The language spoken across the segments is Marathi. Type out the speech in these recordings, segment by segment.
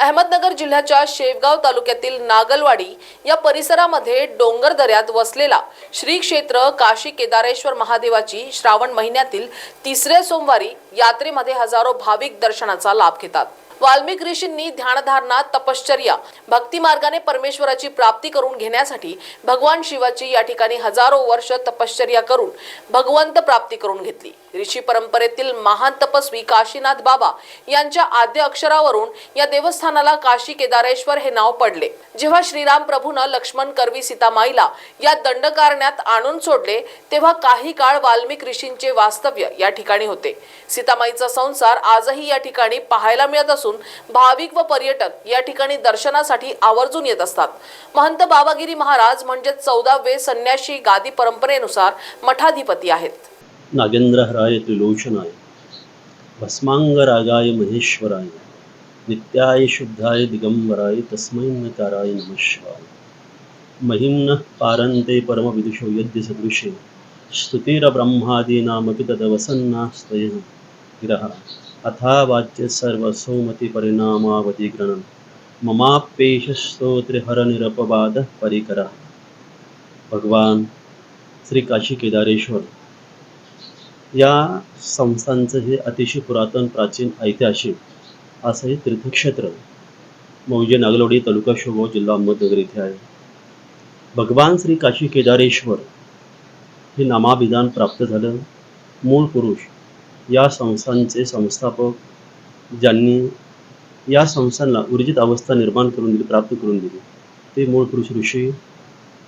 अहमदनगर जिल्ह्याच्या शेवगाव तालुक्यातील नागलवाडी या परिसरामध्ये डोंगर दऱ्यात वसलेला श्री क्षेत्र काशी केदारेश्वर महादेवाची श्रावण महिन्यातील तिसऱ्या सोमवारी यात्रेमध्ये हजारो भाविक दर्शनाचा लाभ घेतात. वाल्मिक ऋषींनी ध्यानधारणा तपश्चर्या भक्ती मार्गाने परमेश्वराची प्राप्ती करून घेण्यासाठी भगवान शिवाची या ठिकाणी हजारो वर्ष तपश्चर्या करून भगवंत प्राप्ती करून घेतली. ऋषी परंपरेतील महान तपस्वी काशीनाथ बाबा यांच्या आद्य अक्षरावरून या देवस्थानाला काशी केदारेश्वर हे नाव पडले. जेव्हा श्रीराम प्रभूनं लक्ष्मण करवी सीतामाईला या दंडकारण्यात आणून सोडले तेव्हा काही काळ वाल्मिक ऋषींचे वास्तव्य या ठिकाणी होते. सीतामाईचा संसार आजही या ठिकाणी पाहायला मिळत असून असून भाविक व पर्यटक या ठिकाणी दर्शनासाठी आवर्जून येत असतात. महंत बाबागिरी महाराज म्हणजे चौदावे संन्याशी गादी परंपरेनुसार मठाधिपती आहेत. नागेंद्र हराय त्रिलोचनाय भस्मांग रागाय महेश्वराय नित्याय शुद्धाय दिगंबराय तस्मै नकाराय महिम्न पारंते परमविदुषो यद्य सदृशे स्तुतीरब्रह्मादीनामपि तदवसन्नास्तयः गिरः अथा वाच्य सर्वसौमतिपरिणामावधिग्रणं ममाप्येषस्तोत्रिहरनिरपवादः परिकरः। भगवान श्री काशी केदारेश्वर। या संस्थांचं हे अतिशय पुरातन प्राचीन ऐतिहासिक असं हे तीर्थक्षेत्र मौजे नागलोडी तालुका शोगाव जिल्हा अहमदनगर इथे आहे. भगवान श्री काशी केदारेश्वर हे नामाभिधान प्राप्त झालं मूळ पुरुष या संस्थांचे संस्थापक ज्यांनी या संस्थांना ऊर्जित अवस्था निर्माण करून दिली प्राप्त करून दिली. ते मूळ पुरुष ऋषी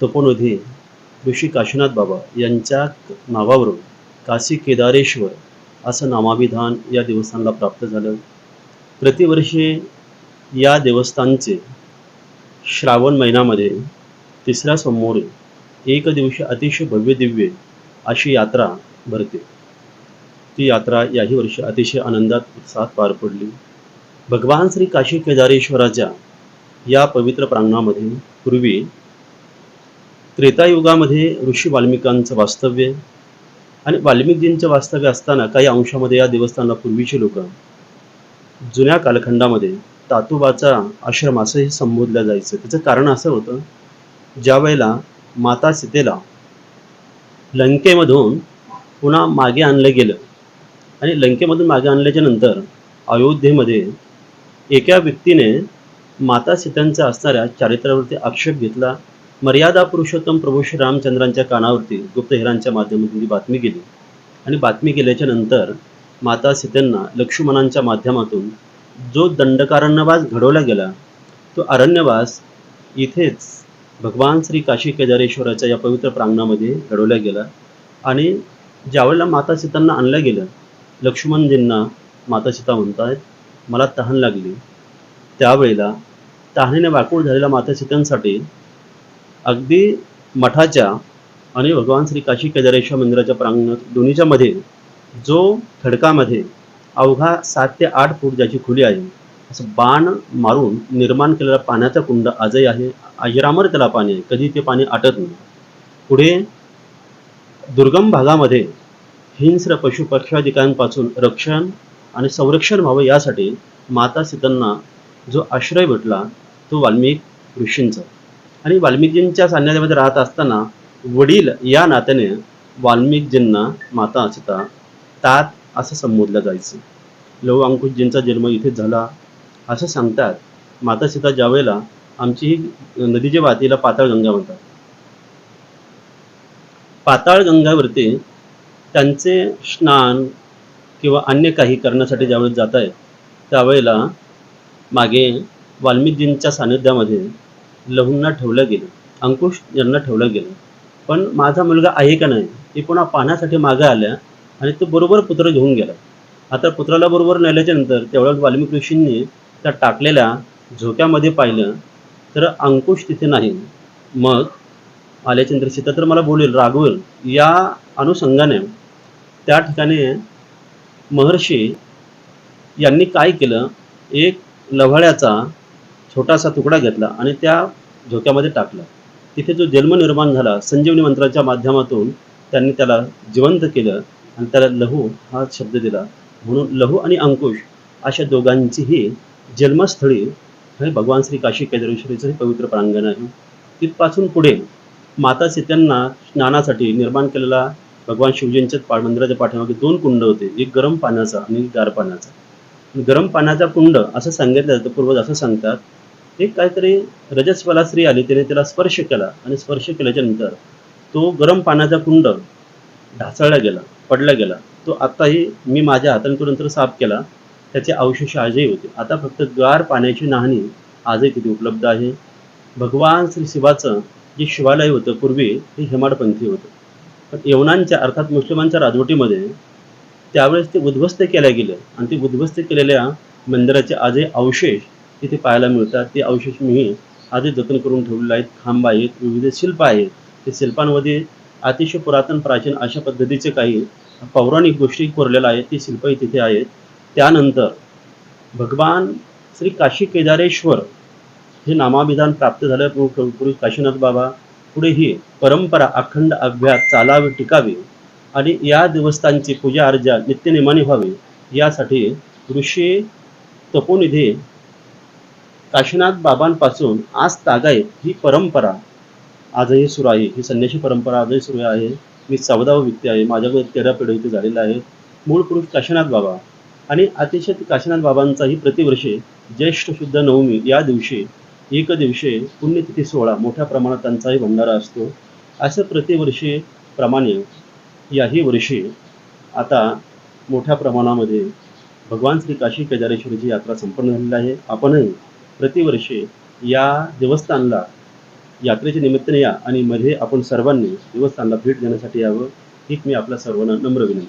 तपोनिधी ऋषी काशीनाथ बाबा यांच्या नावावरून काशी केदारेश्वर असं नामाभिधान या देवस्थानला प्राप्त झालं. प्रतिवर्षी या देवस्थानचे श्रावण महिन्यामध्ये तिसऱ्या समोर एक दिवशी अतिशय भव्य दिव्य अशी यात्रा भरते. ती यात्रा याही वर्षी अतिशय आनंदात उत्साहात पार पडली. भगवान श्री काशी केदारेश्वराच्या या पवित्र प्रांगणामध्ये पूर्वी त्रेतायुगामध्ये ऋषी वाल्मिकांचं वास्तव्य आणि वाल्मिकजींचं वास्तव्य असताना काही अंशामध्ये या देवस्थानाला पूर्वीचे लोक जुन्या कालखंडामध्ये तातोबाचा आश्रम असंही संबोधलं जायचं. त्याचं कारण असं होतं ज्या वेळेला माता सीतेला लंकेमधून पुन्हा मागे आणलं गेलं आणि लंकेमधून मागे आणल्याच्या नंतर अयोध्येमध्ये एका व्यक्तीने माता सीतांचा असणाऱ्या चारित्र्यावरती आक्षेप घेतला. मर्यादा पुरुषोत्तम प्रभू श्री रामचंद्रांच्या कानावरती गुप्तहेरांच्या माध्यमातून ती बातमी गेली. आणि बातमी गेल्याच्यानंतर माता सीतेंना लक्ष्मणांच्या माध्यमातून जो दंडकारण्यवास घडवला गेला तो अरण्यवास इथेच भगवान श्री काशी केदारेश्वराच्या या पवित्र प्रांगणामध्ये घडवला गेला. आणि ज्यावेळेला माता सीतांना आणलं गेलं लक्ष्मणजींना माता सीता म्हणतायत. मला तहान लागली. त्यावेळेला तहानेने व्याकुळ झालेल्या माता सीतांसाठी अगदी मठाच्या आणि भगवान श्री काशी केदारेश्वर मंदिराच्या प्रांगणात दोन्हीच्या मध्ये जो खडकामध्ये अवघा सात ते आठ फूट ज्याची खुली आहे असं बाण मारून निर्माण केलेला पाण्याचा कुंड आजही आहे. अजरामर त्याला पाणी आहे. कधी ते पाणी आटत नाही. पुढे दुर्गम भागामध्ये हिंस्र पशु पक्षाधिकांपासून रक्षण आणि संरक्षण व्हावं यासाठी माता सीतांना जो आश्रय भेटला तो वाल्मिक ऋषींचा. आणि वाल्मिकजींच्या सान्निध्यामध्ये राहत असताना वडील या नात्याने वाल्मिकजींना माता सीता तात असं संबोधलं जायचं. लव अंकुशजींचा जन्म इथेच झाला असं सांगतात माता सीता ज्यावेळेला आमची नदीच्या वातीला पाताळ गंगा म्हणतात. पाताळगंगा म्हणतात पाताळगंगावरती त्यांचे स्नान किंवा अन्य काही करण्यासाठी ज्यावेळेस जात आहेत त्यावेळेला मागे वाल्मिकजींच्या सानिध्यामध्ये लहूंना ठेवलं गेलं अंकुश यांना ठेवलं गेलं. पण माझा मुलगा आहे का नाही ते पुन्हा पाहण्यासाठी मागे आल्या आणि तो बरोबर पुत्र घेऊन गेला. आता पुत्राला बरोबर नेल्याच्या नंतर तेवढ्या वाल्मिक ऋषींनी त्या टाकलेल्या झोक्यामध्ये पाहिलं तर अंकुश तिथे नाही. मग आल्याच्यानंतर सीता तर मला बोलेल रागवेल. या अनुषंगाने त्या ठिकाणी महर्षी यांनी काय केलं? एक लव्हाळ्याचा छोटासा तुकडा घेतला आणि त्या झोक्यामध्ये टाकला. तिथे जो जन्म निर्माण झाला संजीवनी मंत्राच्या माध्यमातून त्यांनी त्याला जिवंत केलं आणि त्याला लहू हा शब्द दिला. म्हणून लहू आणि अंकुश अशा दोघांचीही जन्मस्थळी हे भगवान श्री काशी केदारेश्वरीचं हे पवित्र प्रांगण आहे. तिथपासून पुढे माता सीत्यांना स्नानासाठी निर्माण केलेला भगवान शिवजींच्याच पा मंदिराच्या पाठीमागे दोन कुंड होते एक गरम पाण्याचा आणि एक गार पाण्याचा गरम पाण्याचा कुंड असं सांगितलं जातं पूर्वज असं सांगतात. एक काहीतरी रजस्वला स्त्री आली तिने त्याला स्पर्श केला आणि स्पर्श केल्याच्यानंतर तो गरम पाण्याचा कुंड ढासळला गेला पडला गेला. तो आत्ताही मी माझ्या हाताने तो नंतर साफ केला त्याचे अवशेष आजही होते. आता फक्त गार पाण्याची नाहणी आजही तिथे उपलब्ध आहे. भगवान श्री शिवाचं जे शिवालय होतं पूर्वी हे हेमाडपंथी होतं. पण यवनांच्या अर्थात मुस्लिमांच्या राजवटीमध्ये त्यावेळेस ते उद्ध्वस्त केल्या गेले. आणि ते उद्ध्वस्त केलेल्या मंदिराचे आजही अवशेष तिथे पाहायला मिळतात. ते अवशेष मी आजही जतन करून ठेवलेले आहेत. खांब आहेत विविध शिल्प आहेत. ते शिल्पांमध्ये अतिशय पुरातन प्राचीन अशा पद्धतीचे काही पौराणिक गोष्टी कोरलेल्या आहेत. ती शिल्पही तिथे आहेत. त्यानंतर भगवान श्री काशी केदारेश्वर हे नामाभिधान प्राप्त झालं पूर्वी काशीनाथ बाबा पुढेही परंपरा अखंड अभ्यास चालावी टिकावी आणि या देवस्थानची पूजा अर्जा नित्यनेमाने व्हावी यासाठी ऋषी तपोनिधी काशीनाथ बाबांपासून आज तागाय ही परंपरा आजही सुरू आहे. ही संन्यासी परंपरा आजही सुरू आहे. मी चौदावा व्यक्ती आहे. माझ्याकडे तेरा पिढी इथे झालेला आहे मूळ पुरुष काशीनाथ बाबा आणि अतिशय काशीनाथ बाबांचाही प्रतिवर्षी ज्येष्ठ शुद्ध नवमी या दिवशी एक दिवशी पुण्यतिथी सोहळा मोठ्या प्रमाणात त्यांचाही भंडारा असतो. असं प्रतिवर्षी प्रमाणे याही वर्षी आता मोठ्या प्रमाणामध्ये भगवान श्री काशी केदारेश्वरीची यात्रा संपन्न झालेली आहे. आपणही प्रतिवर्षी या देवस्थानला यात्रेच्या निमित्ताने या आणि मध्ये आपण सर्वांनी देवस्थानला भेट देण्यासाठी यावं हीच मी आपल्या सर्वांना नम्र विनंती.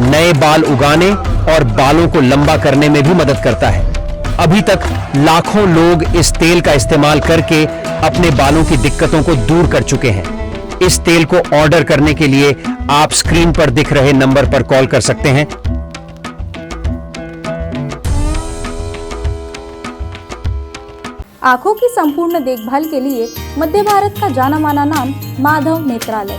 नए बाल उगाने और बालों को लंबा करने में भी मदद करता है। अभी तक लाखों लोग इस तेल का इस्तेमाल करके अपने बालों की दिक्कतों को दूर कर चुके हैं। इस तेल को ऑर्डर करने के लिए आप स्क्रीन पर दिख रहे नंबर पर कॉल कर सकते हैं। आँखों की संपूर्ण देखभाल के लिए मध्य भारत का जाना माना नाम माधव नेत्रालय।